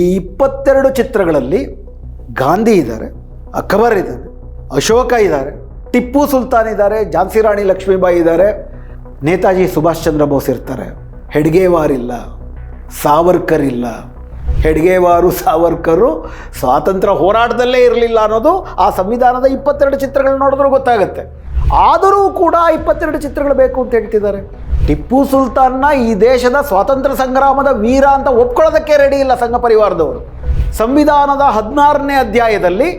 ಈ ಇಪ್ಪತ್ತೆರಡು ಚಿತ್ರಗಳಲ್ಲಿ ಗಾಂಧಿ ಇದ್ದಾರೆ, ಅಕ್ಬರ್ ಇದ್ದಾರೆ, ಅಶೋಕ ಇದ್ದಾರೆ, ಟಿಪ್ಪು ಸುಲ್ತಾನ್ ಇದ್ದಾರೆ, ಝಾನ್ಸಿ ರಾಣಿ ಲಕ್ಷ್ಮೀಬಾಯಿ ಇದ್ದಾರೆ, ನೇತಾಜಿ ಸುಭಾಷ್ ಚಂದ್ರ ಬೋಸ್ ಇರ್ತಾರೆ. ಹೆಡ್ಗೇವಾರ್ ಇಲ್ಲ, ಸಾವರ್ಕರ್ ಇಲ್ಲ. ಹೆಡ್ಗೇವಾರು, ಸಾವರ್ಕರು ಸ್ವಾತಂತ್ರ್ಯ ಹೋರಾಟದಲ್ಲೇ ಇರಲಿಲ್ಲ ಅನ್ನೋದು ಆ ಸಂವಿಧಾನದ ಇಪ್ಪತ್ತೆರಡು ಚಿತ್ರಗಳನ್ನ ನೋಡಿದ್ರೂ ಗೊತ್ತಾಗುತ್ತೆ. ಆದರೂ ಕೂಡ ಇಪ್ಪತ್ತೆರಡು ಚಿತ್ರಗಳು ಬೇಕು ಅಂತ ಹೇಳ್ತಿದ್ದಾರೆ. ಟಿಪ್ಪು ಸುಲ್ತಾನ್ನ ಈ ದೇಶದ ಸ್ವಾತಂತ್ರ್ಯ ಸಂಗ್ರಾಮದ ವೀರ ಅಂತ ಒಪ್ಕೊಳ್ಳೋದಕ್ಕೆ ರೆಡಿ ಇಲ್ಲ ಸಂಘ ಪರಿವಾರದವರು. ಸಂವಿಧಾನದ ಹದಿನಾರನೇ ಅಧ್ಯಾಯದಲ್ಲಿ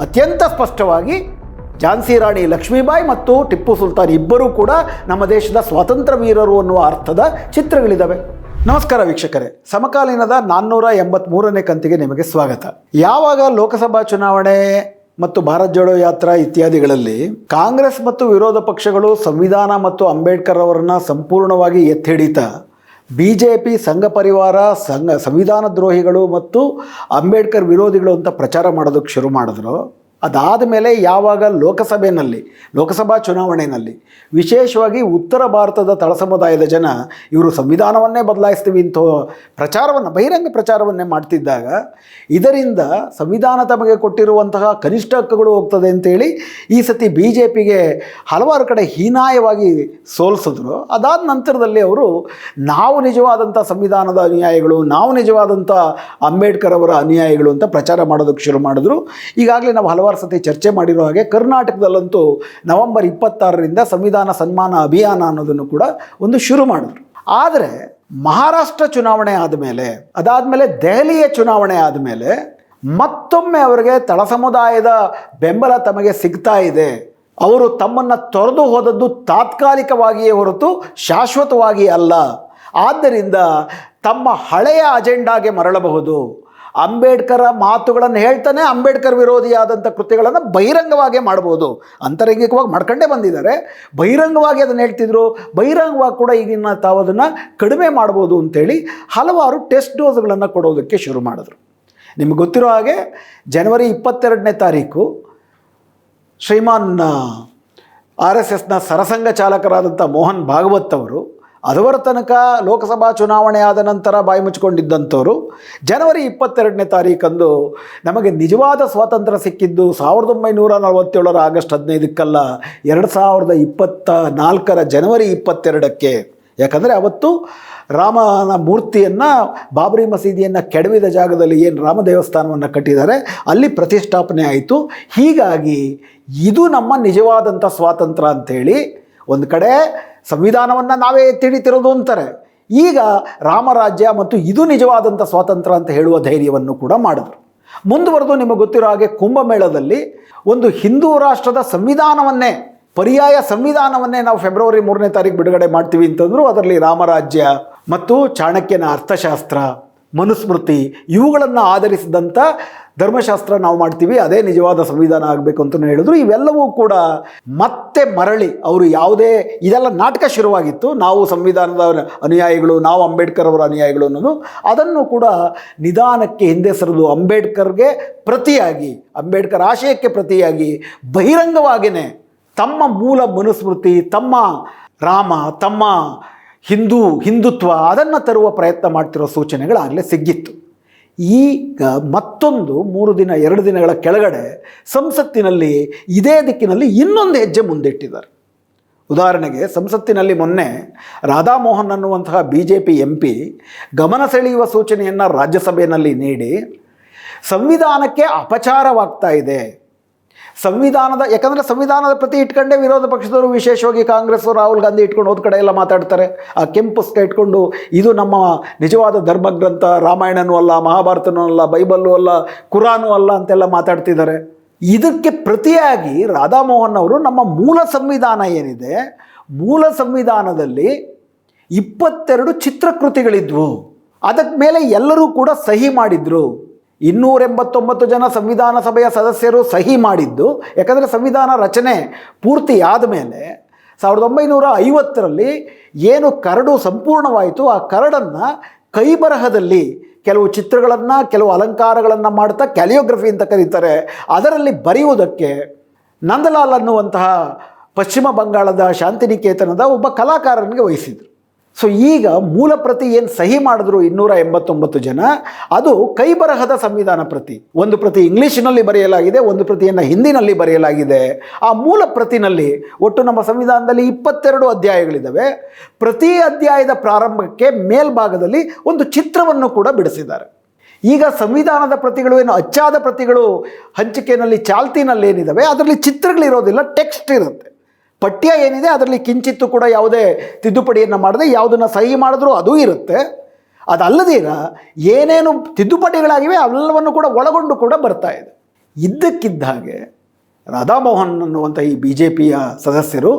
ಅತ್ಯಂತ ಸ್ಪಷ್ಟವಾಗಿ ಝಾನ್ಸಿ ರಾಣಿ ಲಕ್ಷ್ಮೀಬಾಯಿ ಮತ್ತು ಟಿಪ್ಪು ಸುಲ್ತಾನ್ ಇಬ್ಬರೂ ಕೂಡ ನಮ್ಮ ದೇಶದ ಸ್ವಾತಂತ್ರ್ಯ ವೀರರು ಅನ್ನುವ ಅರ್ಥದ ಚಿತ್ರಗಳಿದ್ದಾವೆ ನಮಸ್ಕಾರ ವೀಕ್ಷಕರೇ. ಸಮಕಾಲೀನದ ನಾನ್ನೂರ ಎಂಬತ್ಮೂರನೇ ಕಂತಿಗೆ ನಿಮಗೆ ಸ್ವಾಗತ. ಯಾವಾಗ ಲೋಕಸಭಾ ಚುನಾವಣೆ? ಮತ್ತು ಭಾರತ್ ಜೋಡೋ ಯಾತ್ರಾ ಇತ್ಯಾದಿಗಳಲ್ಲಿ ಕಾಂಗ್ರೆಸ್ ಮತ್ತು ವಿರೋಧ ಪಕ್ಷಗಳು ಸಂವಿಧಾನ ಮತ್ತು ಅಂಬೇಡ್ಕರ್ ಅವರನ್ನು ಸಂಪೂರ್ಣವಾಗಿ ಎತ್ತಿಡಿತಾ. ಬಿ ಜೆ ಪಿ ಸಂಘ ಪರಿವಾರ, ಸಂಘ, ಸಂವಿಧಾನ ದ್ರೋಹಿಗಳು ಮತ್ತು ಅಂಬೇಡ್ಕರ್ ವಿರೋಧಿಗಳು ಅಂತ ಪ್ರಚಾರ ಮಾಡೋದಕ್ಕೆ ಶುರು ಮಾಡಿದ್ರು. ಅದಾದ ಮೇಲೆ ಯಾವಾಗ ಲೋಕಸಭೆಯಲ್ಲಿ, ಲೋಕಸಭಾ ಚುನಾವಣೆಯಲ್ಲಿ ವಿಶೇಷವಾಗಿ ಉತ್ತರ ಭಾರತದ ತಳ ಸಮುದಾಯದ ಜನ ಇವರು ಸಂವಿಧಾನವನ್ನೇ ಬದಲಾಯಿಸ್ತೀವಿ ಅಂತ ಪ್ರಚಾರವನ್ನು, ಬಹಿರಂಗ ಪ್ರಚಾರವನ್ನೇ ಮಾಡ್ತಿದ್ದಾಗ ಇದರಿಂದ ಸಂವಿಧಾನ ತಮಗೆ ಕೊಟ್ಟಿರುವಂತಹ ಕನಿಷ್ಠ ಹಕ್ಕುಗಳು ಹೋಗ್ತದೆ ಅಂತೇಳಿ ಈ ಸತಿ ಬಿ ಜೆ ಪಿಗೆ ಹಲವಾರು ಕಡೆ ಹೀನಾಯವಾಗಿ ಸೋಲಿಸಿದ್ರು. ಅದಾದ ನಂತರದಲ್ಲಿ ಅವರು ನಾವು ನಿಜವಾದಂಥ ಸಂವಿಧಾನದ ಅನುಯಾಯಿಗಳು, ನಾವು ನಿಜವಾದಂಥ ಅಂಬೇಡ್ಕರ್ ಅವರ ಅನುಯಾಯಿಗಳು ಅಂತ ಪ್ರಚಾರ ಮಾಡೋದಕ್ಕೆ ಶುರು ಮಾಡಿದ್ರು. ಈಗಾಗಲೇ ನಾವು ಹಲವಾರು ಸತಿ ಚರ್ಚೆ ಮಾಡಿರೋ ಹಾಗೆ ಕರ್ನಾಟಕದಲ್ಲಂತೂ ನವೆಂಬರ್ ಇಪ್ಪತ್ತಾರರಿಂದ ಸಂವಿಧಾನ ಸನ್ಮಾನ ಅಭಿಯಾನ ಅನ್ನೋದನ್ನು ಕೂಡ ಒಂದು ಶುರು ಮಾಡಿದ್ರು. ಆದರೆ ಮಹಾರಾಷ್ಟ್ರ ಚುನಾವಣೆ ಆದಮೇಲೆ, ಅದಾದಮೇಲೆ ದೆಹಲಿಯ ಚುನಾವಣೆ ಆದಮೇಲೆ ಮತ್ತೊಮ್ಮೆ ಅವರಿಗೆ ತಳ ಸಮುದಾಯದ ಬೆಂಬಲ ತಮಗೆ ಸಿಗ್ತಾ ಇದೆ. ಅವರು ತಮ್ಮನ್ನು ತೊರೆದು ಹೋದದ್ದು ತಾತ್ಕಾಲಿಕವಾಗಿಯೇ ಹೊರತು ಶಾಶ್ವತವಾಗಿ ಅಲ್ಲ. ಆದ್ದರಿಂದ ತಮ್ಮ ಹಳೆಯ ಅಜೆಂಡಾಗೆ ಮರಳಬಹುದು. ಅಂಬೇಡ್ಕರ ಮಾತುಗಳನ್ನು ಹೇಳ್ತಾನೆ ಅಂಬೇಡ್ಕರ್ ವಿರೋಧಿಯಾದಂಥ ಕೃತ್ಯಗಳನ್ನು ಬಹಿರಂಗವಾಗಿ ಮಾಡ್ಬೋದು. ಅಂತರಂಗಿಕವಾಗಿ ಮಾಡ್ಕೊಂಡೇ ಬಂದಿದ್ದಾರೆ. ಬಹಿರಂಗವಾಗಿ ಅದನ್ನು ಹೇಳ್ತಿದ್ರು. ಬಹಿರಂಗವಾಗಿ ಕೂಡ ಈಗಿನ ತಾವು ಅದನ್ನು ಕಡಿಮೆ ಮಾಡ್ಬೋದು ಅಂತೇಳಿ ಹಲವಾರು ಟೆಸ್ಟ್ ಡೋಸ್ಗಳನ್ನು ಕೊಡೋದಕ್ಕೆ ಶುರು ಮಾಡಿದ್ರು. ನಿಮಗೆ ಗೊತ್ತಿರೋ ಹಾಗೆ ಜನವರಿ ಇಪ್ಪತ್ತೆರಡನೇ ತಾರೀಕು ಶ್ರೀಮಾನ್ ಆರ್ ಎಸ್ ಎಸ್ನ ಸರಸಂಘ ಚಾಲಕರಾದಂಥ ಮೋಹನ್ ಭಾಗವತ್ ಅವರು ಅದವರ ತನಕ ಲೋಕಸಭಾ ಚುನಾವಣೆ ಆದ ನಂತರ ಬಾಯಿ ಮುಚ್ಚಿಕೊಂಡಿದ್ದಂಥವರು, ಜನವರಿ ಇಪ್ಪತ್ತೆರಡನೇ ತಾರೀಕಂದು ನಮಗೆ ನಿಜವಾದ ಸ್ವಾತಂತ್ರ್ಯ ಸಿಕ್ಕಿದ್ದು ಸಾವಿರದ ಒಂಬೈನೂರ ನಲವತ್ತೇಳರ ಆಗಸ್ಟ್ ಹದಿನೈದಕ್ಕಲ್ಲ, ಎರಡು ಸಾವಿರದ ಇಪ್ಪತ್ತ ನಾಲ್ಕರ ಜನವರಿ ಇಪ್ಪತ್ತೆರಡಕ್ಕೆ. ಯಾಕಂದರೆ ಅವತ್ತು ರಾಮನ ಮೂರ್ತಿಯನ್ನು, ಬಾಬರಿ ಮಸೀದಿಯನ್ನು ಕೆಡವಿದ ಜಾಗದಲ್ಲಿ ಏನು ರಾಮ ದೇವಸ್ಥಾನವನ್ನು ಕಟ್ಟಿದ್ದಾರೆ, ಅಲ್ಲಿ ಪ್ರತಿಷ್ಠಾಪನೆ ಆಯಿತು. ಹೀಗಾಗಿ ಇದು ನಮ್ಮ ನಿಜವಾದಂಥ ಸ್ವಾತಂತ್ರ್ಯ ಅಂಥೇಳಿ ಒಂದು ಕಡೆ ಸಂವಿಧಾನವನ್ನು ನಾವೇ ಎತ್ತಿಡಿತಿರೋದು ಅಂತಾರೆ. ಈಗ ರಾಮರಾಜ್ಯ ಮತ್ತು ಇದು ನಿಜವಾದಂಥ ಸ್ವಾತಂತ್ರ್ಯ ಅಂತ ಹೇಳುವ ಧೈರ್ಯವನ್ನು ಕೂಡ ಮಾಡಿದರು. ಮುಂದುವರೆದು ನಿಮಗೆ ಗೊತ್ತಿರೋ ಹಾಗೆ ಕುಂಭಮೇಳದಲ್ಲಿ ಒಂದು ಹಿಂದೂ ರಾಷ್ಟ್ರದ ಸಂವಿಧಾನವನ್ನೇ, ಪರ್ಯಾಯ ಸಂವಿಧಾನವನ್ನೇ ನಾವು ಫೆಬ್ರವರಿ ಮೂರನೇ ತಾರೀಕು ಬಿಡುಗಡೆ ಮಾಡ್ತೀವಿ ಅಂತಂದರೂ ಅದರಲ್ಲಿ ರಾಮರಾಜ್ಯ ಮತ್ತು ಚಾಣಕ್ಯನ ಅರ್ಥಶಾಸ್ತ್ರ, ಮನುಸ್ಮೃತಿ ಇವುಗಳನ್ನು ಆಧರಿಸಿದಂಥ ಧರ್ಮಶಾಸ್ತ್ರ ನಾವು ಮಾಡ್ತೀವಿ, ಅದೇ ನಿಜವಾದ ಸಂವಿಧಾನ ಆಗಬೇಕು ಅಂತ ಹೇಳಿದ್ರು. ಇವೆಲ್ಲವೂ ಕೂಡ ಮತ್ತೆ ಮರಳಿ ಅವರು ಯಾವುದೇ, ಇದೆಲ್ಲ ನಾಟಕ ಶುರುವಾಗಿತ್ತು. ನಾವು ಸಂವಿಧಾನದ ಅನುಯಾಯಿಗಳು, ನಾವು ಅಂಬೇಡ್ಕರ್ ಅವರ ಅನುಯಾಯಿಗಳು ಅನ್ನೋದು. ಅದನ್ನು ಕೂಡ ನಿಧಾನಕ್ಕೆ ಹಿಂದೆ ಸರಿದು ಅಂಬೇಡ್ಕರ್ಗೆ ಪ್ರತಿಯಾಗಿ, ಅಂಬೇಡ್ಕರ್ ಆಶಯಕ್ಕೆ ಪ್ರತಿಯಾಗಿ ಬಹಿರಂಗವಾಗಿಯೇ ತಮ್ಮ ಮೂಲ ಮನುಸ್ಮೃತಿ, ತಮ್ಮ ರಾಮ, ತಮ್ಮ ಹಿಂದೂ, ಹಿಂದುತ್ವ ಅದನ್ನು ತರುವ ಪ್ರಯತ್ನ ಮಾಡ್ತಿರೋ ಸೂಚನೆಗಳಾಗಲೇ ಸಿಗ್ಗಿತ್ತು. ಈಗ ಮತ್ತೊಂದು ಮೂರು ದಿನ, ಎರಡು ದಿನಗಳ ಕೆಳಗಡೆ ಸಂಸತ್ತಿನಲ್ಲಿ ಇದೇ ದಿಕ್ಕಿನಲ್ಲಿ ಇನ್ನೊಂದು ಹೆಜ್ಜೆ ಮುಂದಿಟ್ಟಿದ್ದಾರೆ. ಉದಾಹರಣೆಗೆ ಸಂಸತ್ತಿನಲ್ಲಿ ಮೊನ್ನೆ ರಾಧಾಮೋಹನ್ ಅನ್ನುವಂತಹ B J P M P ಗಮನ ಸೆಳೆಯುವ ಸೂಚನೆಯನ್ನು ರಾಜ್ಯಸಭೆಯಲ್ಲಿ ನೀಡಿ, ಸಂವಿಧಾನಕ್ಕೆ ಅಪಚಾರವಾಗ್ತಾ ಇದೆ. ಸಂವಿಧಾನದ, ಯಾಕಂದರೆ ಸಂವಿಧಾನದ ಪ್ರತಿ ಇಟ್ಕೊಂಡೇ ವಿರೋಧ ಪಕ್ಷದವರು, ವಿಶೇಷವಾಗಿ ಕಾಂಗ್ರೆಸ್ ರಾಹುಲ್ ಗಾಂಧಿ ಇಟ್ಕೊಂಡು ಹೋದ ಕಡೆ ಎಲ್ಲ ಮಾತಾಡ್ತಾರೆ. ಆ ಕೆಂಪು ಸ್ಕ ಇಟ್ಕೊಂಡು, ಇದು ನಮ್ಮ ನಿಜವಾದ ಧರ್ಮಗ್ರಂಥ, ರಾಮಾಯಣನೂ ಅಲ್ಲ, ಮಹಾಭಾರತನೂ ಅಲ್ಲ, ಬೈಬಲ್ಲೂ ಅಲ್ಲ, ಕುರಾನು ಅಲ್ಲ ಅಂತೆಲ್ಲ ಮಾತಾಡ್ತಿದ್ದಾರೆ. ಇದಕ್ಕೆ ಪ್ರತಿಯಾಗಿ ರಾಧಾಮೋಹನ್ ಅವರು ನಮ್ಮ ಮೂಲ ಸಂವಿಧಾನ ಏನಿದೆ, ಮೂಲ ಸಂವಿಧಾನದಲ್ಲಿ ಇಪ್ಪತ್ತೆರಡು ಚಿತ್ರಕೃತಿಗಳಿದ್ವು. ಅದಕ್ಕೆ ಮೇಲೆ ಎಲ್ಲರೂ ಕೂಡ ಸಹಿ ಮಾಡಿದ್ರು. ಇನ್ನೂರ ಎಂಬತ್ತೊಂಬತ್ತು ಜನ ಸಂವಿಧಾನ ಸಭೆಯ ಸದಸ್ಯರು ಸಹಿ ಮಾಡಿದ್ದು. ಯಾಕಂದರೆ ಸಂವಿಧಾನ ರಚನೆ ಪೂರ್ತಿ ಆದಮೇಲೆ ಸಾವಿರದ ಒಂಬೈನೂರ ಐವತ್ತರಲ್ಲಿ ಏನು ಕರಡು ಸಂಪೂರ್ಣವಾಯಿತು, ಆ ಕರಡನ್ನು ಕೈಬರಹದಲ್ಲಿ ಕೆಲವು ಚಿತ್ರಗಳನ್ನು, ಕೆಲವು ಅಲಂಕಾರಗಳನ್ನು ಮಾಡ್ತಾ ಕ್ಯಾಲಿಯೋಗ್ರಫಿ ಅಂತ ಕರೀತಾರೆ. ಅದರಲ್ಲಿ ಬರೆಯುವುದಕ್ಕೆ ನಂದಲಾಲ್ ಅನ್ನುವಂತಹ ಪಶ್ಚಿಮ ಬಂಗಾಳದ ಶಾಂತಿನಿಕೇತನದ ಒಬ್ಬ ಕಲಾಕಾರನಿಗೆ ವಹಿಸಿದರು. ಸೊ ಈಗ ಮೂಲ ಪ್ರತಿ ಏನು ಸಹಿ ಮಾಡಿದ್ರು ಇನ್ನೂರ ಎಂಬತ್ತೊಂಬತ್ತು ಜನ, ಅದು ಕೈ ಬರಹದ ಸಂವಿಧಾನ ಪ್ರತಿ. ಒಂದು ಪ್ರತಿ ಇಂಗ್ಲೀಷಿನಲ್ಲಿ ಬರೆಯಲಾಗಿದೆ, ಒಂದು ಪ್ರತಿಯನ್ನು ಹಿಂದಿನಲ್ಲಿ ಬರೆಯಲಾಗಿದೆ. ಆ ಮೂಲ ಪ್ರತಿನಲ್ಲಿ ಒಟ್ಟು ನಮ್ಮ ಸಂವಿಧಾನದಲ್ಲಿ ಇಪ್ಪತ್ತೆರಡು ಅಧ್ಯಾಯಗಳಿದ್ದಾವೆ ಪ್ರತಿ ಅಧ್ಯಾಯದ ಪ್ರಾರಂಭಕ್ಕೆ ಮೇಲ್ಭಾಗದಲ್ಲಿ ಒಂದು ಚಿತ್ರವನ್ನು ಕೂಡ ಬಿಡಿಸಿದ್ದಾರೆ. ಈಗ ಸಂವಿಧಾನದ ಪ್ರತಿಗಳು ಏನು, ಅಚ್ಚಾದ ಪ್ರತಿಗಳು ಹಂಚಿಕೆಯಲ್ಲಿ ಚಾಲ್ತಿನಲ್ಲಿ ಏನಿದ್ದಾವೆ ಅದರಲ್ಲಿ ಚಿತ್ರಗಳಿರೋದಿಲ್ಲ ಟೆಕ್ಸ್ಟ್ ಇರುತ್ತೆ. ಪಠ್ಯ ಏನಿದೆ ಅದರಲ್ಲಿ ಕಿಂಚಿತ್ತು ಕೂಡ ಯಾವುದೇ ತಿದ್ದುಪಡಿಯನ್ನು ಮಾಡದೆ ಯಾವುದನ್ನು ಸಹಿ ಮಾಡಿದ್ರೂ ಅದೂ ಇರುತ್ತೆ. ಅದಲ್ಲದೀಗ ಏನೇನು ತಿದ್ದುಪಡಿಗಳಾಗಿವೆ ಅವೆಲ್ಲವನ್ನು ಕೂಡ ಒಳಗೊಂಡು ಕೂಡ ಬರ್ತಾ ಇದೆ. ಇದ್ದಕ್ಕಿದ್ದ ಹಾಗೆ ರಾಧಾಮೋಹನ್ ಅನ್ನುವಂಥ ಈ ಬಿ ಜೆ ಪಿಯ ಸದಸ್ಯರು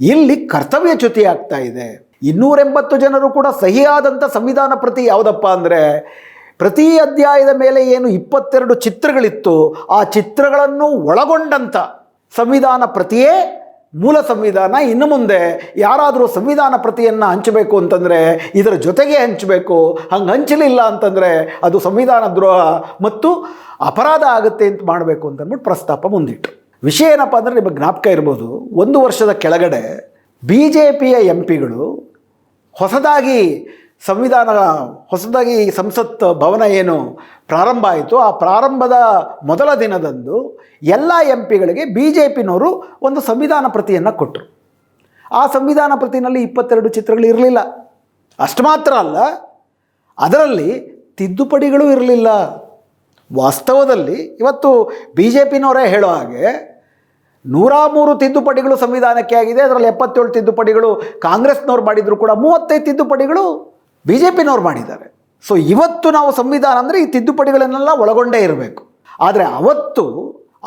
ಇಲ್ಲಿ ಕರ್ತವ್ಯ ಚ್ಯುತಿ ಆಗ್ತಾ ಇದೆ. ಇನ್ನೂರೆಂಬತ್ತು ಜನರು ಕೂಡ ಸಹಿಯಾದಂಥ ಸಂವಿಧಾನ ಪ್ರತಿ ಯಾವುದಪ್ಪ ಅಂದರೆ ಪ್ರತಿ ಅಧ್ಯಾಯದ ಮೇಲೆ ಏನು ಇಪ್ಪತ್ತೆರಡು ಚಿತ್ರಗಳಿತ್ತು, ಆ ಚಿತ್ರಗಳನ್ನು ಒಳಗೊಂಡಂಥ ಸಂವಿಧಾನ ಪ್ರತಿಯೇ ಮೂಲ ಸಂವಿಧಾನ ಇನ್ನು ಮುಂದೆ ಯಾರಾದರೂ ಸಂವಿಧಾನ ಪ್ರತಿಯನ್ನು ಹಂಚಬೇಕು ಅಂತಂದರೆ ಇದರ ಜೊತೆಗೆ ಹಂಚಬೇಕು. ಹಂಗೆ ಹಂಚಲಿಲ್ಲ ಅಂತಂದರೆ ಅದು ಸಂವಿಧಾನ ದ್ರೋಹ ಮತ್ತು ಅಪರಾಧ ಆಗುತ್ತೆ ಅಂತ ಮಾಡಬೇಕು ಅಂತಂದ್ಬಿಟ್ಟು ಪ್ರಸ್ತಾಪ ಮುಂದಿಟ್ಟು ವಿಷಯ ಏನಪ್ಪ ಅಂದರೆ ನಿಮಗೆ ಜ್ಞಾಪಕ ಇರ್ಬೋದು, ಒಂದು ವರ್ಷದ ಕೆಳಗಡೆ ಬಿ ಜೆ ಪಿಯ ಎಂ ಪಿಗಳು ಹೊಸದಾಗಿ ಸಂವಿಧಾನ ಹೊಸದಾಗಿ ಸಂಸತ್ ಭವನ ಏನು ಪ್ರಾರಂಭ ಆಯಿತು. ಆ ಪ್ರಾರಂಭದ ಮೊದಲ ದಿನದಂದು ಎಲ್ಲ ಎಂ ಪಿಗಳಿಗೆ ಬಿ ಜೆ ಪಿನವರು ಒಂದು ಸಂವಿಧಾನ ಪ್ರತಿಯನ್ನು ಕೊಟ್ಟರು. ಆ ಸಂವಿಧಾನ ಪ್ರತಿನಲ್ಲಿ ಇಪ್ಪತ್ತೆರಡು ಚಿತ್ರಗಳು ಇರಲಿಲ್ಲ. ಅಷ್ಟು ಮಾತ್ರ ಅಲ್ಲ, ಅದರಲ್ಲಿ ತಿದ್ದುಪಡಿಗಳು ಇರಲಿಲ್ಲ. ವಾಸ್ತವದಲ್ಲಿ ಇವತ್ತು ಬಿ ಜೆ ಪಿನವರೇ ಹೇಳೋ ಹಾಗೆ ನೂರ ಮೂರು ತಿದ್ದುಪಡಿಗಳು ಸಂವಿಧಾನಕ್ಕೆ ಆಗಿದೆ. ಅದರಲ್ಲಿ ಎಪ್ಪತ್ತೇಳು ತಿದ್ದುಪಡಿಗಳು ಕಾಂಗ್ರೆಸ್ನವ್ರು ಮಾಡಿದರೂ ಕೂಡ ಮೂವತ್ತೈದು ತಿದ್ದುಪಡಿಗಳು ಬಿ ಜೆ ಪಿನವ್ರು ಮಾಡಿದ್ದಾರೆ. ಸೊ ಇವತ್ತು ನಾವು ಸಂವಿಧಾನ ಅಂದರೆ ಈ ತಿದ್ದುಪಡಿಗಳನ್ನೆಲ್ಲ ಒಳಗೊಂಡೇ ಇರಬೇಕು. ಆದರೆ ಅವತ್ತು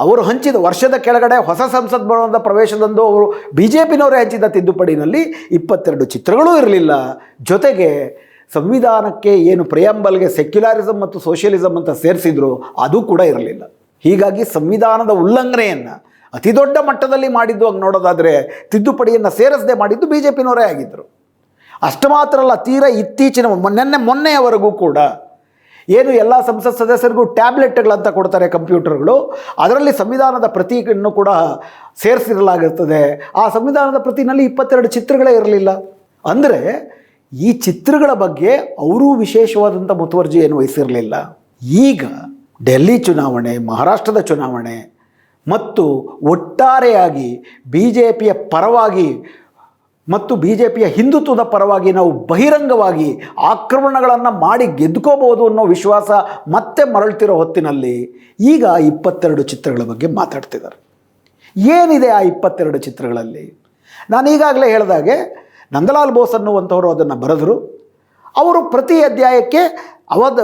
ಅವರು ಹಂಚಿದ ವರ್ಷದ ಕೆಳಗಡೆ ಹೊಸ ಸಂಸತ್ ಭವನದ ಪ್ರವೇಶದಂದು ಅವರು ಬಿ ಜೆ ಪಿನವರೇ ಹಂಚಿದ ತಿದ್ದುಪಡಿನಲ್ಲಿ ಇಪ್ಪತ್ತೆರಡು ಚಿತ್ರಗಳೂ ಇರಲಿಲ್ಲ. ಜೊತೆಗೆ ಸಂವಿಧಾನಕ್ಕೆ ಏನು ಪ್ರಿಯಾಂಬಲ್ಗೆ ಸೆಕ್ಯುಲಾರಿಸಮ್ ಮತ್ತು ಸೋಷಿಯಲಿಸಮ್ ಅಂತ ಸೇರಿಸಿದ್ರು, ಅದು ಕೂಡ ಇರಲಿಲ್ಲ. ಹೀಗಾಗಿ ಸಂವಿಧಾನದ ಉಲ್ಲಂಘನೆಯನ್ನು ಅತಿ ದೊಡ್ಡ ಮಟ್ಟದಲ್ಲಿ ಮಾಡಿದ್ದು ಹಂಗೆ ನೋಡೋದಾದರೆ ತಿದ್ದುಪಡಿಯನ್ನು ಸೇರಿಸದೆ ಮಾಡಿದ್ದು ಬಿ ಜೆ ಪಿನವರೇ ಆಗಿದ್ದರು ಅಷ್ಟು ಮಾತ್ರ ಅಲ್ಲ, ತೀರಾ ಇತ್ತೀಚಿನ ಮೊನ್ನೆ ಮೊನ್ನೆಯವರೆಗೂ ಕೂಡ ಏನು ಎಲ್ಲ ಸಂಸತ್ ಸದಸ್ಯರಿಗೂ ಟ್ಯಾಬ್ಲೆಟ್ಗಳಂತ ಕೊಡ್ತಾರೆ ಕಂಪ್ಯೂಟರ್ಗಳು, ಅದರಲ್ಲಿ ಸಂವಿಧಾನದ ಪ್ರತಿಯನ್ನು ಕೂಡ ಸೇರಿಸಿರಲಾಗುತ್ತದೆ ಆ ಸಂವಿಧಾನದ ಪ್ರತಿನಲ್ಲಿ ಇಪ್ಪತ್ತೆರಡು ಚಿತ್ರಗಳೇ ಇರಲಿಲ್ಲ. ಅಂದರೆ ಈ ಚಿತ್ರಗಳ ಬಗ್ಗೆ ಅವರೂ ವಿಶೇಷವಾದಂಥ ಮುತುವರ್ಜಿಯನ್ನು ವಹಿಸಿರಲಿಲ್ಲ. ಈಗ ಡೆಲ್ಲಿ ಚುನಾವಣೆ, ಮಹಾರಾಷ್ಟ್ರದ ಚುನಾವಣೆ ಮತ್ತು ಒಟ್ಟಾರೆಯಾಗಿ ಬಿ ಜೆ ಪಿಯ ಪರವಾಗಿ ಮತ್ತು ಬಿ ಜೆ ಪಿಯ ಹಿಂದುತ್ವದ ಪರವಾಗಿ ನಾವು ಬಹಿರಂಗವಾಗಿ ಆಕ್ರಮಣಗಳನ್ನು ಮಾಡಿ ಗೆದ್ದುಕೋಬಹುದು ಅನ್ನೋ ವಿಶ್ವಾಸ ಮತ್ತೆ ಮರಳ್ತಿರೋ ಹೊತ್ತಿನಲ್ಲಿ ಈಗ ಇಪ್ಪತ್ತೆರಡು ಚಿತ್ರಗಳ ಬಗ್ಗೆ ಮಾತಾಡ್ತಿದ್ದಾರೆ. ಏನಿದೆ ಆ ಇಪ್ಪತ್ತೆರಡು ಚಿತ್ರಗಳಲ್ಲಿ? ನಾನು ಈಗಾಗಲೇ ಹೇಳಿದಾಗೆ ನಂದಲಾಲ್ ಬೋಸ್ ಅನ್ನುವಂಥವರು ಅದನ್ನು ಬರೆದರು. ಅವರು ಪ್ರತಿ ಅಧ್ಯಾಯಕ್ಕೆ ಅವದ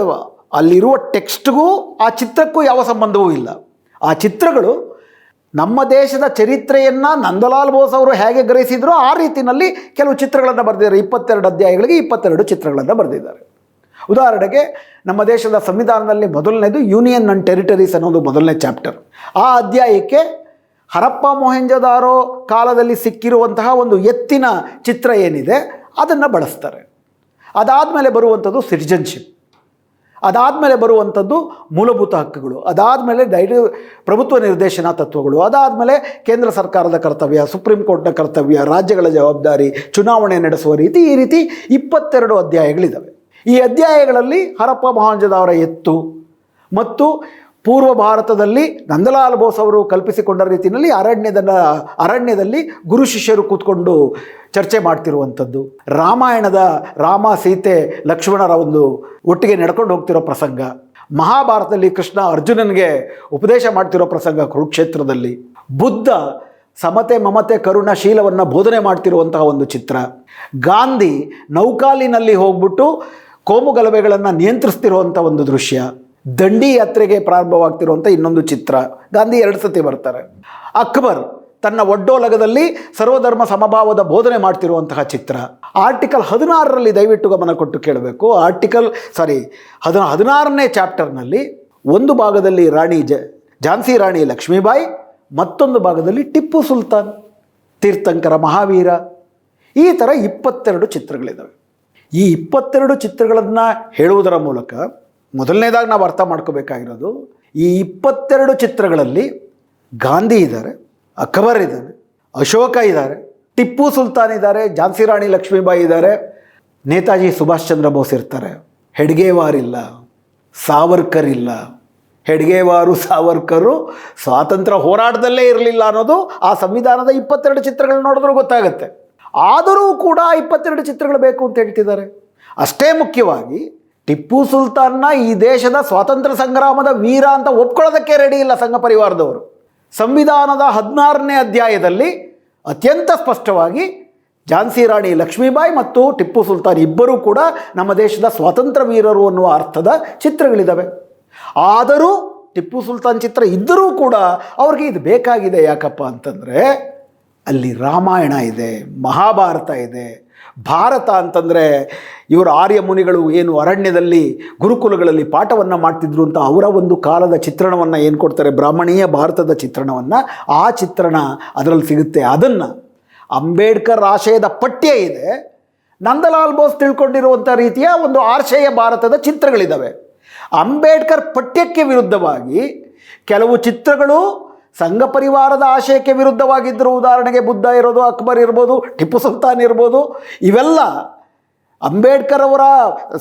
ಅಲ್ಲಿರುವ ಟೆಕ್ಸ್ಟ್ಗೂ ಆ ಚಿತ್ರಕ್ಕೂ ಯಾವ ಸಂಬಂಧವೂ ಇಲ್ಲ. ಆ ಚಿತ್ರಗಳು ನಮ್ಮ ದೇಶದ ಚರಿತ್ರೆಯನ್ನು ನಂದಲಾಲ್ ಬೋಸ್ ಅವರು ಹೇಗೆ ಗ್ರಹಿಸಿದ್ರು ಆ ರೀತಿಯಲ್ಲಿ ಕೆಲವು ಚಿತ್ರಗಳನ್ನು ಬರೆದಿದ್ದಾರೆ. ಇಪ್ಪತ್ತೆರಡು ಅಧ್ಯಾಯಗಳಿಗೆ ಇಪ್ಪತ್ತೆರಡು ಚಿತ್ರಗಳನ್ನು ಬರೆದಿದ್ದಾರೆ. ಉದಾಹರಣೆಗೆ ನಮ್ಮ ದೇಶದ ಸಂವಿಧಾನದಲ್ಲಿ ಮೊದಲನೇದು ಯೂನಿಯನ್ ಅಂಡ್ ಟೆರಿಟರೀಸ್ ಅನ್ನೋದು ಮೊದಲನೇ ಚಾಪ್ಟರ್. ಆ ಅಧ್ಯಾಯಕ್ಕೆ ಹರಪ್ಪ ಮೊಹೆಂಜದಾರೋ ಕಾಲದಲ್ಲಿ ಸಿಕ್ಕಿರುವಂತಹ ಒಂದು ಎತ್ತಿನ ಚಿತ್ರ ಏನಿದೆ, ಅದನ್ನು ಬಳಸ್ತಾರೆ. ಅದಾದಮೇಲೆ ಬರುವಂಥದ್ದು ಸಿಟಿಜನ್ಶಿಪ್. ಅದಾದಮೇಲೆ ಬರುವಂಥದ್ದು ಮೂಲಭೂತ ಹಕ್ಕುಗಳು, ಅದಾದಮೇಲೆ ಡೈರಿ ಪ್ರಭುತ್ವ ನಿರ್ದೇಶನ ತತ್ವಗಳು, ಅದಾದಮೇಲೆ ಕೇಂದ್ರ ಸರ್ಕಾರದ ಕರ್ತವ್ಯ, ಸುಪ್ರೀಂ ಕೋರ್ಟ್ನ ಕರ್ತವ್ಯ, ರಾಜ್ಯಗಳ ಜವಾಬ್ದಾರಿ, ಚುನಾವಣೆ ನಡೆಸುವ ರೀತಿ ಈ ರೀತಿ ಇಪ್ಪತ್ತೆರಡು ಅಧ್ಯಾಯಗಳಿದ್ದಾವೆ ಈ ಅಧ್ಯಾಯಗಳಲ್ಲಿ ಹರಪ್ಪ ಮಹಾಂಜದವರ ಎತ್ತು ಮತ್ತು ಪೂರ್ವ ಭಾರತದಲ್ಲಿ ನಂದಲಾಲ್ ಬೋಸ್ ಅವರು ಕಲ್ಪಿಸಿಕೊಂಡ ರೀತಿಯಲ್ಲಿ ಅರಣ್ಯದ ಅರಣ್ಯದಲ್ಲಿ ಗುರು ಶಿಷ್ಯರು ಕೂತ್ಕೊಂಡು ಚರ್ಚೆ ಮಾಡ್ತಿರುವಂಥದ್ದು. ರಾಮಾಯಣದ ರಾಮ, ಸೀತೆ, ಲಕ್ಷ್ಮಣರ ಒಂದು ಒಟ್ಟಿಗೆ ನಡ್ಕೊಂಡು ಹೋಗ್ತಿರೋ ಪ್ರಸಂಗ. ಮಹಾಭಾರತದಲ್ಲಿ ಕೃಷ್ಣ ಅರ್ಜುನನಿಗೆ ಉಪದೇಶ ಮಾಡ್ತಿರೋ ಪ್ರಸಂಗ ಕುರುಕ್ಷೇತ್ರದಲ್ಲಿ. ಬುದ್ಧ ಸಮತೆ, ಮಮತೆ ಕರುಣಶೀಲವನ್ನು ಬೋಧನೆ ಮಾಡ್ತಿರುವಂತಹ ಒಂದು ಚಿತ್ರ. ಗಾಂಧಿ ನೌಕಾಲಿನಲ್ಲಿ ಹೋಗ್ಬಿಟ್ಟು ಕೋಮುಗಲಭೆಗಳನ್ನು ನಿಯಂತ್ರಿಸ್ತಿರುವಂಥ ಒಂದು ದೃಶ್ಯ. ದಂಡಿ ಯಾತ್ರೆಗೆ ಪ್ರಾರಂಭವಾಗ್ತಿರುವಂಥ ಇನ್ನೊಂದು ಚಿತ್ರ. ಗಾಂಧಿ ಎರಡು ಸತಿ ಬರ್ತಾರೆ. ಅಕ್ಬರ್ ತನ್ನ ಒಡ್ಡೋಲಗದಲ್ಲಿ ಸರ್ವಧರ್ಮ ಸಮಭಾವದ ಬೋಧನೆ ಮಾಡ್ತಿರುವಂತಹ ಚಿತ್ರ. ಆರ್ಟಿಕಲ್ ಹದಿನಾರರಲ್ಲಿ ದಯವಿಟ್ಟು ಗಮನ ಕೊಟ್ಟು ಕೇಳಬೇಕು. ಆರ್ಟಿಕಲ್, ಸಾರಿ ಹದ ಹದಿನಾರನೇ ಚಾಪ್ಟರ್ನಲ್ಲಿ ಒಂದು ಭಾಗದಲ್ಲಿ ರಾಣಿ ಜ, ಝಾನ್ಸಿ ರಾಣಿ ಲಕ್ಷ್ಮೀಬಾಯಿ, ಮತ್ತೊಂದು ಭಾಗದಲ್ಲಿ ಟಿಪ್ಪು ಸುಲ್ತಾನ್, ತೀರ್ಥಂಕರ ಮಹಾವೀರ. ಈ ಥರ ಇಪ್ಪತ್ತೆರಡು ಚಿತ್ರಗಳಿದ್ದಾವೆ ಈ ಇಪ್ಪತ್ತೆರಡು ಚಿತ್ರಗಳನ್ನು ಹೇಳುವುದರ ಮೂಲಕ ಮೊದಲನೇದಾಗಿ ನಾವು ಅರ್ಥ ಮಾಡ್ಕೋಬೇಕಾಗಿರೋದು, ಈ ಇಪ್ಪತ್ತೆರಡು ಚಿತ್ರಗಳಲ್ಲಿ ಗಾಂಧಿ ಇದ್ದಾರೆ, ಅಕ್ಬರ್ ಇದ್ದಾನೆ ಅಶೋಕ ಇದ್ದಾರೆ, ಟಿಪ್ಪು ಸುಲ್ತಾನ್ ಇದ್ದಾರೆ, ಝಾನ್ಸಿ ರಾಣಿ ಲಕ್ಷ್ಮೀಬಾಯಿ ಇದ್ದಾರೆ, ನೇತಾಜಿ ಸುಭಾಷ್ ಚಂದ್ರ ಬೋಸ್ ಇರ್ತಾರೆ. ಹೆಡ್ಗೇವಾರ್ ಇಲ್ಲ, ಸಾವರ್ಕರ್ ಇಲ್ಲ. ಹೆಡ್ಗೇವಾರು, ಸಾವರ್ಕರು ಸ್ವಾತಂತ್ರ್ಯ ಹೋರಾಟದಲ್ಲೇ ಇರಲಿಲ್ಲ ಅನ್ನೋದು ಆ ಸಂವಿಧಾನದ ಇಪ್ಪತ್ತೆರಡು ಚಿತ್ರಗಳು ನೋಡಿದ್ರೂ ಗೊತ್ತಾಗುತ್ತೆ. ಆದರೂ ಕೂಡ ಇಪ್ಪತ್ತೆರಡು ಚಿತ್ರಗಳು ಬೇಕು ಅಂತ ಹೇಳ್ತಿದ್ದಾರೆ. ಅಷ್ಟೇ ಮುಖ್ಯವಾಗಿ ಟಿಪ್ಪು ಸುಲ್ತಾನ್ನ ಈ ದೇಶದ ಸ್ವಾತಂತ್ರ್ಯ ಸಂಗ್ರಾಮದ ವೀರ ಅಂತ ಒಪ್ಕೊಳ್ಳೋದಕ್ಕೆ ರೆಡಿ ಇಲ್ಲ ಸಂಘ ಪರಿವಾರದವರು. ಸಂವಿಧಾನದ ಹದಿನಾರನೇ ಅಧ್ಯಾಯದಲ್ಲಿ ಅತ್ಯಂತ ಸ್ಪಷ್ಟವಾಗಿ ಝಾನ್ಸಿ ರಾಣಿ ಲಕ್ಷ್ಮೀಬಾಯಿ ಮತ್ತು ಟಿಪ್ಪು ಸುಲ್ತಾನ್ ಇಬ್ಬರೂ ಕೂಡ ನಮ್ಮ ದೇಶದ ಸ್ವಾತಂತ್ರ್ಯ ವೀರರು ಅನ್ನುವ ಅರ್ಥದ ಚಿತ್ರಗಳಿದ್ದಾವೆ ಆದರೂ ಟಿಪ್ಪು ಸುಲ್ತಾನ್ ಚಿತ್ರ ಇದ್ದರೂ ಕೂಡ ಅವ್ರಿಗೆ ಇದು ಬೇಕಾಗಿದೆ ಯಾಕಪ್ಪ ಅಂತಂದರೆ ಅಲ್ಲಿ ರಾಮಾಯಣ ಇದೆ, ಮಹಾಭಾರತ ಇದೆ ಭಾರತ ಅಂತಂದರೆ ಇವರು ಆರ್ಯ ಮುನಿಗಳು ಏನು ಅರಣ್ಯದಲ್ಲಿ, ಗುರುಕುಲಗಳಲ್ಲಿ ಪಾಠವನ್ನು ಮಾಡ್ತಿದ್ರು ಅಂತ ಅವರ ಒಂದು ಕಾಲದ ಚಿತ್ರಣವನ್ನು ಏನು ಕೊಡ್ತಾರೆ? ಬ್ರಾಹ್ಮಣೀಯ ಭಾರತದ ಚಿತ್ರಣವನ್ನು ಆ ಚಿತ್ರಣ ಅದರಲ್ಲಿ ಸಿಗುತ್ತೆ. ಅದನ್ನು ಅಂಬೇಡ್ಕರ್ ಆಶಯದ ಪಠ್ಯ ಇದೆ. ನಂದಲಾಲ್ ಬೋಸ್ ತಿಳ್ಕೊಂಡಿರುವಂಥ ರೀತಿಯ ಒಂದು ಆಶಯ ಭಾರತದ ಚಿತ್ರಗಳಿದ್ದಾವೆ ಅಂಬೇಡ್ಕರ್ ಪಠ್ಯಕ್ಕೆ ವಿರುದ್ಧವಾಗಿ ಕೆಲವು ಚಿತ್ರಗಳು ಸಂಘ ಪರಿವಾರದ ಆಶಯಕ್ಕೆ ವಿರುದ್ಧವಾಗಿದ್ದರು ಉದಾಹರಣೆಗೆ ಬುದ್ಧ ಇರೋದು, ಅಕ್ಬರ್ ಇರ್ಬೋದು, ಟಿಪ್ಪು ಸುಲ್ತಾನ್ ಇರ್ಬೋದು, ಇವೆಲ್ಲ ಅಂಬೇಡ್ಕರ್ ಅವರ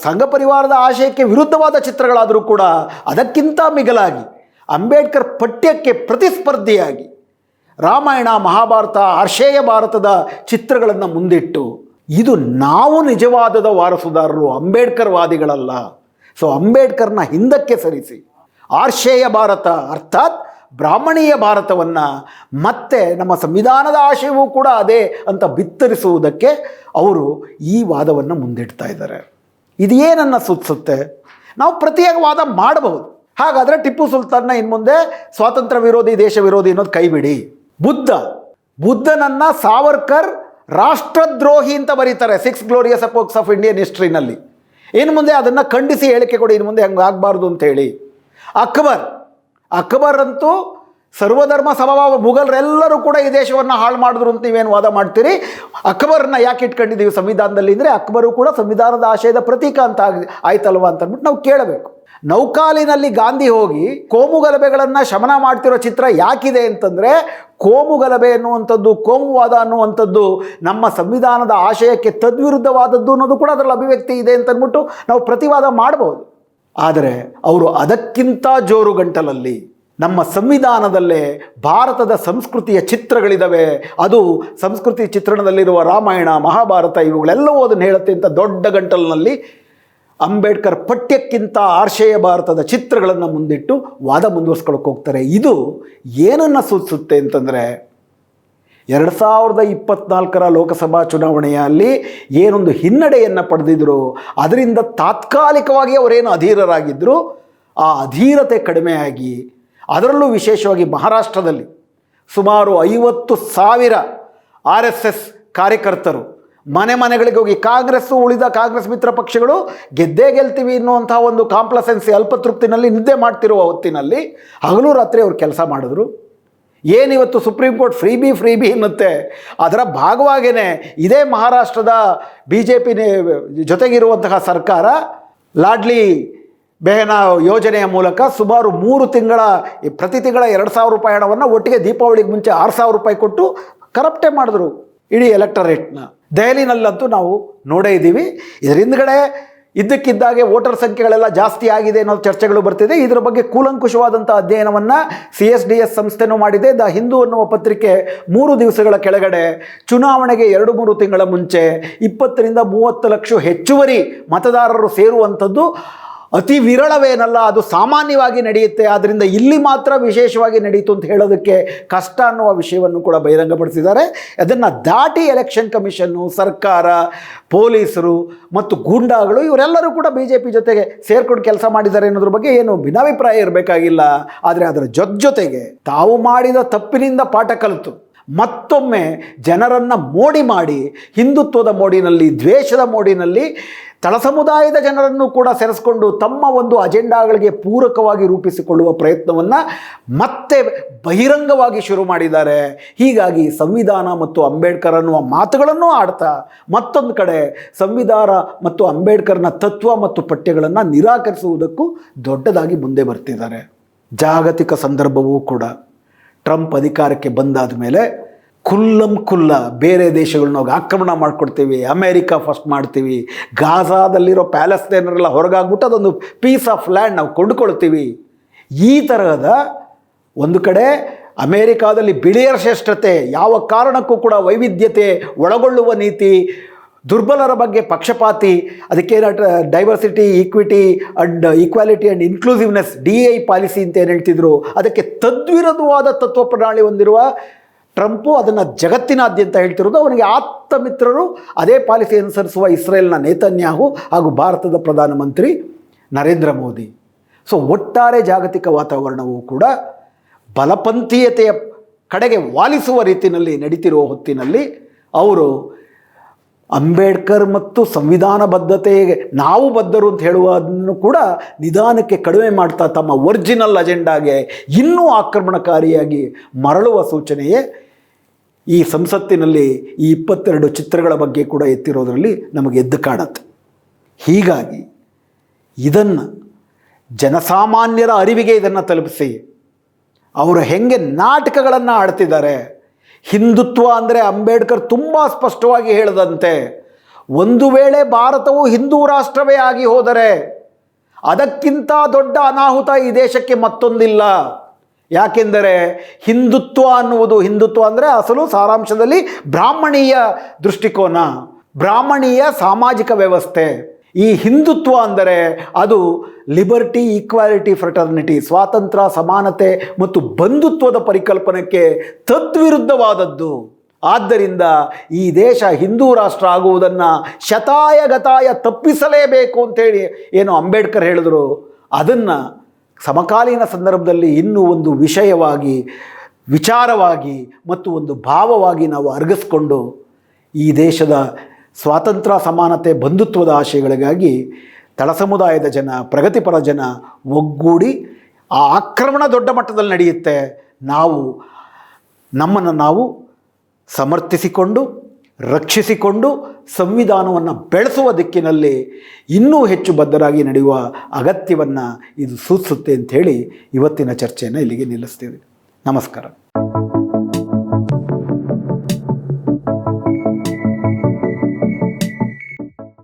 ಸಂಘ ಪರಿವಾರದ ಆಶಯಕ್ಕೆ ವಿರುದ್ಧವಾದ ಚಿತ್ರಗಳಾದರೂ ಕೂಡ ಅದಕ್ಕಿಂತ ಮಿಗಲಾಗಿ ಅಂಬೇಡ್ಕರ್ ಪಠ್ಯಕ್ಕೆ ಪ್ರತಿಸ್ಪರ್ಧಿಯಾಗಿ ರಾಮಾಯಣ, ಮಹಾಭಾರತ ಆಶಯ ಭಾರತದ ಚಿತ್ರಗಳನ್ನು ಮುಂದಿಟ್ಟು ಇದು ನಾವು ನಿಜವಾದದ ವಾರಸುದಾರರು ಅಂಬೇಡ್ಕರ್ ವಾದಿಗಳಲ್ಲ ಸೊ ಅಂಬೇಡ್ಕರ್ನ ಹಿಂದಕ್ಕೆ ಸರಿಸಿ. ಆರ್ಷೇಯ ಭಾರತ, ಅರ್ಥಾತ್ ಬ್ರಾಹ್ಮಣೀಯ ಭಾರತವನ್ನು ಮತ್ತೆ ನಮ್ಮ ಸಂವಿಧಾನದ ಆಶಯವೂ ಕೂಡ ಅದೇ ಅಂತ ಬಿತ್ತರಿಸುವುದಕ್ಕೆ ಅವರು ಈ ವಾದವನ್ನು ಮುಂದಿಡ್ತಾ ಇದ್ದಾರೆ. ಇದು ಸೂಚಿಸುತ್ತೆ ನಾವು ಪ್ರತಿಯಾಗಿ ವಾದ ಮಾಡಬಹುದು. ಹಾಗಾದರೆ ಟಿಪ್ಪು ಸುಲ್ತಾನ್ನ ಇನ್ನು ಮುಂದೆ ಸ್ವಾತಂತ್ರ್ಯ ವಿರೋಧಿ, ದೇಶ ವಿರೋಧಿ ಅನ್ನೋದು ಕೈಬಿಡಿ ಬುದ್ಧ. ಬುದ್ಧನನ್ನು ಸಾವರ್ಕರ್ ರಾಷ್ಟ್ರದ್ರೋಹಿ ಅಂತ ಬರೀತಾರೆ six glorious epochs of Indian ಹಿಸ್ಟ್ರಿನಲ್ಲಿ. ಇನ್ನು ಮುಂದೆ ಅದನ್ನು ಖಂಡಿಸಿ ಹೇಳಿಕೆ ಕೊಡಿ ಇನ್ನು ಮುಂದೆ ಹಂಗೆ ಆಗಬಾರ್ದು ಅಂತೇಳಿ ಅಕ್ಬರ್. ಅಕ್ಬರ್ ಅಂತೂ ಸರ್ವಧರ್ಮ ಸಮಭಾವ ಮುಘಲರೆಲ್ಲರೂ ಕೂಡ ಈ ದೇಶವನ್ನು ಹಾಳು ಮಾಡಿದ್ರು ಅಂತ ನೀವೇನು ವಾದ ಮಾಡ್ತೀರಿ? ಅಕ್ಬರ್ನ ಯಾಕೆ ಇಟ್ಕೊಂಡಿದ್ದೀವಿ ಸಂವಿಧಾನದಲ್ಲಿ ಅಂದರೆ ಅಕ್ಬರು ಕೂಡ ಸಂವಿಧಾನದ ಆಶಯದ ಪ್ರತೀಕ ಅಂತ ಆಗಿ ಆಯ್ತಲ್ವ ಅಂತ ಅಂದ್ಬಿಟ್ಟು ನಾವು ಕೇಳಬೇಕು. ನೌಕಾಲಿನಲ್ಲಿ ಗಾಂಧಿ ಹೋಗಿ ಕೋಮು ಗಲಭೆಗಳನ್ನು ಶಮನ ಮಾಡ್ತಿರೋ ಚಿತ್ರ ಯಾಕಿದೆ ಅಂತಂದರೆ ಕೋಮು ಗಲಭೆ ಅನ್ನುವಂಥದ್ದು ಕೋಮುವಾದ ಅನ್ನುವಂಥದ್ದು ನಮ್ಮ ಸಂವಿಧಾನದ ಆಶಯಕ್ಕೆ ತದ್ವಿರುದ್ಧವಾದದ್ದು ಅನ್ನೋದು ಕೂಡ ಅದರಲ್ಲಿ ಅಭಿವ್ಯಕ್ತಿ ಇದೆ ಅಂತಂದ್ಬಿಟ್ಟು ನಾವು ಪ್ರತಿವಾದ ಮಾಡ್ಬೋದು. ಆದರೆ ಅವರು ಅದಕ್ಕಿಂತ ಜೋರು ಗಂಟಲಲ್ಲಿ ನಮ್ಮ ಸಂವಿಧಾನದಲ್ಲೇ ಭಾರತದ ಸಂಸ್ಕೃತಿಯ ಚಿತ್ರಗಳಿದ್ದಾವೆ ಅದು ಸಂಸ್ಕೃತಿ ಚಿತ್ರಣದಲ್ಲಿರುವ ರಾಮಾಯಣ, ಮಹಾಭಾರತ ಇವುಗಳೆಲ್ಲವೂ ಅದನ್ನು ಹೇಳುತ್ತೆ ಅಂತ ದೊಡ್ಡ ಗಂಟಲಿನಲ್ಲಿ ಅಂಬೇಡ್ಕರ್ ಪಠ್ಯಕ್ಕಿಂತ ಆರ್ಷೇಯ ಭಾರತದ ಚಿತ್ರಗಳನ್ನು ಮುಂದಿಟ್ಟು ವಾದ ಮುಂದುವರ್ಸ್ಕೊಳಕ್ಕೆ ಹೋಗ್ತಾರೆ. ಇದು ಏನನ್ನು ಸೂಚಿಸುತ್ತೆ ಅಂತಂದರೆ ಎರಡು ಸಾವಿರದ ಇಪ್ಪತ್ನಾಲ್ಕರ ಲೋಕಸಭಾ ಚುನಾವಣೆಯಲ್ಲಿ ಏನೊಂದು ಹಿನ್ನಡೆಯನ್ನು ಪಡೆದಿದ್ರು, ಅದರಿಂದ ತಾತ್ಕಾಲಿಕವಾಗಿ ಅವರೇನು ಅಧೀರರಾಗಿದ್ದರು ಆ ಅಧೀರತೆ ಕಡಿಮೆಯಾಗಿ, ಅದರಲ್ಲೂ ವಿಶೇಷವಾಗಿ ಮಹಾರಾಷ್ಟ್ರದಲ್ಲಿ ಸುಮಾರು ಐವತ್ತು ಸಾವಿರ ಆರ್ ಎಸ್ ಎಸ್ ಕಾರ್ಯಕರ್ತರು, ಮನೆ ಮನೆಗಳಿಗೆ ಹೋಗಿ ಕಾಂಗ್ರೆಸ್ಸು ಉಳಿದ ಕಾಂಗ್ರೆಸ್ ಮಿತ್ರ ಪಕ್ಷಗಳು ಗೆದ್ದೇ ಗೆಲ್ತೀವಿ ಅನ್ನುವಂಥ ಒಂದು ಕಾಂಪ್ಲಸೆನ್ಸಿ, ಅಲ್ಪತೃಪ್ತಿನಲ್ಲಿ ನಿದ್ದೆ ಮಾಡ್ತಿರುವ ಹೊತ್ತಿನಲ್ಲಿ ಹಗಲು ರಾತ್ರಿ ಅವರು ಕೆಲಸ ಮಾಡಿದ್ರು. ಏನಿವತ್ತು supreme court free B free B ಎನ್ನುತ್ತೆ ಅದರ ಭಾಗವಾಗಿಯೇ ಇದೇ ಮಹಾರಾಷ್ಟ್ರದ ಬಿ ಜೆ ಪಿ ಜೊತೆಗಿರುವಂತಹ ಸರ್ಕಾರ ಲಾಡ್ಲಿ ಬೆಹನ ಯೋಜನೆಯ ಮೂಲಕ ಸುಮಾರು ಮೂರು ತಿಂಗಳ, ಪ್ರತಿ ತಿಂಗಳ ಎರಡು ಸಾವಿರ ರೂಪಾಯಿ ಹಣವನ್ನು ಒಟ್ಟಿಗೆ ದೀಪಾವಳಿಗೆ ಮುಂಚೆ ಆರು ಸಾವಿರ ರೂಪಾಯಿ ಕೊಟ್ಟು ಕರಪ್ಟೆ ಮಾಡಿದ್ರು ಇಡೀ ಎಲೆಕ್ಟರೇಟ್ನ. ದೆಹಲಿನಲ್ಲಂತೂ ನಾವು ನೋಡೇ ಇದ್ದೀವಿ. ಇದರ ಹಿಂದ್ಗಡೆ ಇದ್ದಕ್ಕಿದ್ದಾಗೆ ವೋಟರ್ ಸಂಖ್ಯೆಗಳೆಲ್ಲ ಜಾಸ್ತಿ ಆಗಿದೆ ಅನ್ನೋ ಚರ್ಚೆಗಳು ಬರ್ತಿದೆ. ಇದರ ಬಗ್ಗೆ ಕೂಲಂಕುಷವಾದಂಥ ಅಧ್ಯಯನವನ್ನು ಸಿ ಎಸ್ ಡಿ ಎಸ್ ಸಂಸ್ಥೆನೂ ಮಾಡಿದೆ. ದ ಹಿಂದೂ ಅನ್ನುವ ಪತ್ರಿಕೆ ಮೂರು ದಿವಸಗಳ ಕೆಳಗಡೆ ಚುನಾವಣೆಗೆ ಎರಡು ಮೂರು ತಿಂಗಳ ಮುಂಚೆ ಇಪ್ಪತ್ತರಿಂದ ಮೂವತ್ತು ಲಕ್ಷ ಹೆಚ್ಚುವರಿ ಮತದಾರರು ಸೇರುವಂಥದ್ದು. ಅತಿ ವಿರಳವೇನಲ್ಲ, ಅದು ಸಾಮಾನ್ಯವಾಗಿ ನಡೆಯುತ್ತೆ ಆದ್ದರಿಂದ ಇಲ್ಲಿ ಮಾತ್ರ ವಿಶೇಷವಾಗಿ ನಡೆಯಿತು ಅಂತ ಹೇಳೋದಕ್ಕೆ ಕಷ್ಟ ಅನ್ನುವ ವಿಷಯವನ್ನು ಕೂಡ ಬಹಿರಂಗಪಡಿಸಿದ್ದಾರೆ. ಅದನ್ನು ದಾಟಿ ಎಲೆಕ್ಷನ್ ಕಮಿಷನ್ನು ಸರ್ಕಾರ, ಪೊಲೀಸರು ಮತ್ತು ಗೂಂಡಾಗಳು ಇವರೆಲ್ಲರೂ ಕೂಡ ಬಿ ಜೆ ಪಿ ಜೊತೆಗೆ ಸೇರ್ಕೊಂಡು ಕೆಲಸ ಮಾಡಿದ್ದಾರೆ ಅನ್ನೋದ್ರ ಬಗ್ಗೆ ಏನು ಭಿನ್ನಾಭಿಪ್ರಾಯ ಇರಬೇಕಾಗಿಲ್ಲ. ಆದರೆ ಅದರ ಜೊತೆ ಜೊತೆಗೆ ತಾವು ಮಾಡಿದ ತಪ್ಪಿನಿಂದ ಪಾಠ ಕಲಿತು, ಮತ್ತೊಮ್ಮೆ ಜನರನ್ನು ಮೋಡಿ ಮಾಡಿ, ಹಿಂದುತ್ವದ ಮೋಡಿನಲ್ಲಿ, ದ್ವೇಷದ ಮೋಡಿನಲ್ಲಿ ತಳ ಸಮುದಾಯದ ಜನರನ್ನು ಕೂಡ ಸೆರೆಸ್ಕೊಂಡು ತಮ್ಮ ಒಂದು ಅಜೆಂಡಾಗಳಿಗೆ ಪೂರಕವಾಗಿ ರೂಪಿಸಿಕೊಳ್ಳುವ ಪ್ರಯತ್ನವನ್ನು ಮತ್ತೆ ಬಹಿರಂಗವಾಗಿ ಶುರು ಮಾಡಿದ್ದಾರೆ. ಹೀಗಾಗಿ ಸಂವಿಧಾನ ಮತ್ತು ಅಂಬೇಡ್ಕರ್ ಅನ್ನುವ ಮಾತುಗಳನ್ನು ಆಡ್ತಾ ಮತ್ತೊಂದು ಕಡೆ ಸಂವಿಧಾನ ಮತ್ತು ಅಂಬೇಡ್ಕರ್ನ ತತ್ವ ಮತ್ತು ಪಠ್ಯಗಳನ್ನು ನಿರಾಕರಿಸುವುದಕ್ಕೂ ದೊಡ್ಡದಾಗಿ ಮುಂದೆ ಬರ್ತಿದ್ದಾರೆ. ಜಾಗತಿಕ ಸಂದರ್ಭವೂ ಕೂಡ. ಟ್ರಂಪ್ ಅಧಿಕಾರಕ್ಕೆ ಬಂದಾದ ಮೇಲೆ ಕುಲ್ಲಂ ಕುಲ್ಲ, ಬೇರೆ ದೇಶಗಳನ್ನ ಹೋಗಿ ಆಕ್ರಮಣ ಮಾಡಿಕೊಡ್ತೀವಿ, ಅಮೇರಿಕಾ ಫಸ್ಟ್ ಮಾಡ್ತೀವಿ, ಗಾಜಾದಲ್ಲಿರೋ ಪ್ಯಾಲೆಸ್ತೇನರೆಲ್ಲ ಹೊರಗಾಗ್ಬಿಟ್ಟು ಅದೊಂದು ಪೀಸ್ ಆಫ್ ಲ್ಯಾಂಡ್ ನಾವು ಕೊಂಡುಕೊಳ್ತೀವಿ. ಈ ತರಹದ ಒಂದು ಕಡೆ ಅಮೇರಿಕಾದಲ್ಲಿ ಬಿಳಿಯರ ಶ್ರೇಷ್ಠತೆ, ಯಾವ ಕಾರಣಕ್ಕೂ ಕೂಡ ವೈವಿಧ್ಯತೆ ಒಳಗೊಳ್ಳುವ ನೀತಿ, ದುರ್ಬಲರ ಬಗ್ಗೆ ಪಕ್ಷಪಾತಿ, ಅದಕ್ಕೆ diversity equity and equality and inclusiveness D I policy ಅಂತ ಏನು ಹೇಳ್ತಿದ್ರು, ಅದಕ್ಕೆ ತದ್ವಿರೋಧವಾದ ತತ್ವ ಪ್ರಣಾಳಿ ಹೊಂದಿರುವ ಟ್ರಂಪು ಅದನ್ನು ಜಗತ್ತಿನಾದ್ಯಂತ ಹೇಳ್ತಿರೋದು. ಅವನಿಗೆ ಆಪ್ತ ಮಿತ್ರರು ಅದೇ ಪಾಲಿಸಿ ಅನುಸರಿಸುವ ಇಸ್ರೇಲ್ನ ನೇತನ್ಯಾಹು ಹಾಗೂ ಭಾರತದ ಪ್ರಧಾನಮಂತ್ರಿ ನರೇಂದ್ರ ಮೋದಿ. ಸೊ ಒಟ್ಟಾರೆ ಜಾಗತಿಕ ವಾತಾವರಣವು ಕೂಡ ಬಲಪಂಥೀಯತೆಯ ಕಡೆಗೆ ವಾಲಿಸುವ ರೀತಿಯಲ್ಲಿ ನಡೀತಿರುವ ಹೊತ್ತಿನಲ್ಲಿ ಅವರು ಅಂಬೇಡ್ಕರ್ ಮತ್ತು ಸಂವಿಧಾನ ಬದ್ಧತೆಗೆ ನಾವು ಬದ್ಧರು ಅಂತ ಹೇಳುವುದನ್ನು ಕೂಡ ನಿಧಾನಕ್ಕೆ ಕಡಿಮೆ ಮಾಡ್ತಾ ತಮ್ಮ ಒರಿಜಿನಲ್ ಅಜೆಂಡಾಗೆ ಇನ್ನೂ ಆಕ್ರಮಣಕಾರಿಯಾಗಿ ಮರಳುವ ಸೂಚನೆಯೇ ಈ ಸಂಸತ್ತಿನಲ್ಲಿ ಈ ಇಪ್ಪತ್ತೆರಡು ಚಿತ್ರಗಳ ಬಗ್ಗೆ ಕೂಡ ಎತ್ತಿರೋದರಲ್ಲಿ ನಮಗೆ ಎದ್ದು ಕಾಣುತ್ತೆ. ಹೀಗಾಗಿ ಇದನ್ನು ಜನಸಾಮಾನ್ಯರ ಅರಿವಿಗೆ ಇದನ್ನು ತಲುಪಿಸಿ. ಅವರು ಹೆಂಗೆ ನಾಟಕಗಳನ್ನು ಆಡ್ತಿದ್ದಾರೆ. ಹಿಂದುತ್ವ ಅಂದರೆ ಅಂಬೇಡ್ಕರ್ ತುಂಬ ಸ್ಪಷ್ಟವಾಗಿ ಹೇಳದಂತೆ, ಒಂದು ವೇಳೆ ಭಾರತವು ಹಿಂದೂ ರಾಷ್ಟ್ರವೇ ಆಗಿ ಹೋದರೆ, ಅದಕ್ಕಿಂತ ದೊಡ್ಡ ಅನಾಹುತ ಈ ದೇಶಕ್ಕೆ ಮತ್ತೊಂದಿಲ್ಲ. ಯಾಕೆಂದರೆ ಹಿಂದುತ್ವ ಅನ್ನುವುದು ಹಿಂದುತ್ವ ಅಂದರೆ ಅಸಲು ಸಾರಾಂಶದಲ್ಲಿ ಬ್ರಾಹ್ಮಣೀಯ ದೃಷ್ಟಿಕೋನ, ಬ್ರಾಹ್ಮಣೀಯ ಸಾಮಾಜಿಕ ವ್ಯವಸ್ಥೆ. ಈ ಹಿಂದುತ್ವ ಅಂದರೆ ಅದು ಲಿಬರ್ಟಿ, ಈಕ್ವಾಲಿಟಿ, ಫ್ರಟರ್ನಿಟಿ, ಸ್ವಾತಂತ್ರ್ಯ, ಸಮಾನತೆ ಮತ್ತು ಬಂಧುತ್ವದ ಪರಿಕಲ್ಪನೆಗೆ ತದ್ವಿರುದ್ಧವಾದದ್ದು. ಆದ್ದರಿಂದ ಈ ದೇಶ ಹಿಂದೂ ರಾಷ್ಟ್ರ ಆಗುವುದನ್ನು ಶತಾಯ ಗತಾಯ ತಪ್ಪಿಸಲೇಬೇಕು ಅಂತೇಳಿ ಏನು ಅಂಬೇಡ್ಕರ್ ಹೇಳಿದ್ರು. ಅದನ್ನು ಸಮಕಾಲೀನ ಸಂದರ್ಭದಲ್ಲಿ ಇನ್ನೂ ಒಂದು ವಿಷಯವಾಗಿ, ವಿಚಾರವಾಗಿ ಮತ್ತು ಒಂದು ಭಾವವಾಗಿ ನಾವು ಅರಗಿಸ್ಕೊಂಡು ಈ ದೇಶದ ಸ್ವಾತಂತ್ರ್ಯ ಸಮಾನತೆ ಬಂಧುತ್ವದ ಆಶಯಗಳಿಗಾಗಿ ತಳ ಸಮುದಾಯದ ಜನ, ಪ್ರಗತಿಪರ ಜನ ಒಗ್ಗೂಡಿ ಆ ಆಕ್ರಮಣ ದೊಡ್ಡ ಮಟ್ಟದಲ್ಲಿ ನಡೆಯುತ್ತೆ. ನಾವು ನಮ್ಮನ್ನು ನಾವು ಸಮರ್ಥಿಸಿಕೊಂಡು, ರಕ್ಷಿಸಿಕೊಂಡು ಸಂವಿಧಾನವನ್ನು ಬೆಳೆಸುವ ದಿಕ್ಕಿನಲ್ಲಿ ಇನ್ನೂ ಹೆಚ್ಚು ಬದ್ಧರಾಗಿ ನಡೆಯುವ ಅಗತ್ಯವನ್ನು ಇದು ಸೂಚಿಸುತ್ತೆ ಅಂಥೇಳಿ ಇವತ್ತಿನ ಚರ್ಚೆಯನ್ನು ಇಲ್ಲಿಗೆ ನಿಲ್ಲಿಸ್ತೀವಿ. ನಮಸ್ಕಾರ.